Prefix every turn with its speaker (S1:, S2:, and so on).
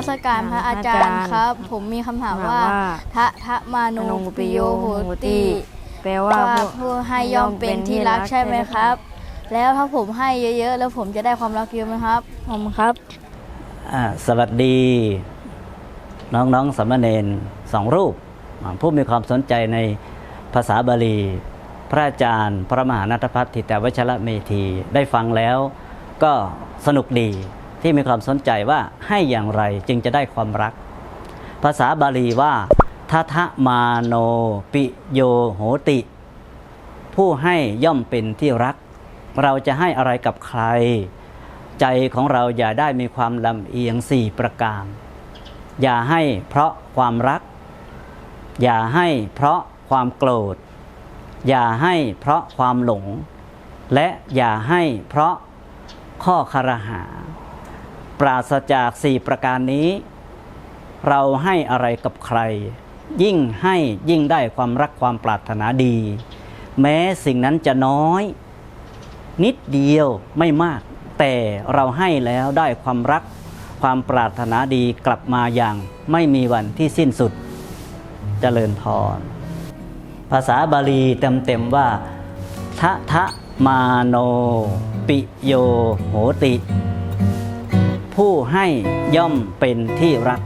S1: มัสการพระอาจารย์ครับ ผมมีคำถามว่าทะทะมานุปิโยโหติ
S2: แปลว่า
S1: ว่า
S2: ผู้
S1: ผู้ให้ย่อมเป็นที่รักใช่ไหมครับ แล้วถ้าผมให้เยอะๆ แล้วผมจะได้ความรักเยอะไหมครับ ผมครับ
S3: อ่าสวัสดี น้องๆสามเณรสองรูปอ่าผู้มีความสนใจในภาษาบาลี พระอาจารย์ พระมหานัทพัฒน์ทิตวชระเมธีได้ฟังแล้วก็สนุกดี ที่มีความสนใจว่าให้อย่างไรจึงจะได้ความรัก ภาษาบาลีว่าทัทะมาโนปิโยโหติ ผู้ให้ย่อมเป็นที่รัก เราจะให้อะไรกับใคร ใจของเราอย่าได้มีความลำเอียงสี่ประการ อย่าให้เพราะความรัก อย่าให้เพราะความโกรธ อย่าให้เพราะความหลง และอย่าให้เพราะข้อคารหา ปราศจากสี่ประการนี้ เราให้อะไรกับใคร ยิ่งให้ยิ่งได้ความรักความปรารถนาดี แม้สิ่งนั้นจะน้อย นิดเดียวไม่มาก แต่เราให้แล้วได้ความรักความปรารถนาดีกลับมาอย่างไม่มีวันที่สิ้นสุดเจริญพร ภาษาบาลีเต็มๆว่าทะทะมาโน ปิโยโหติ ผู้ให้ย่อมเป็นที่รัก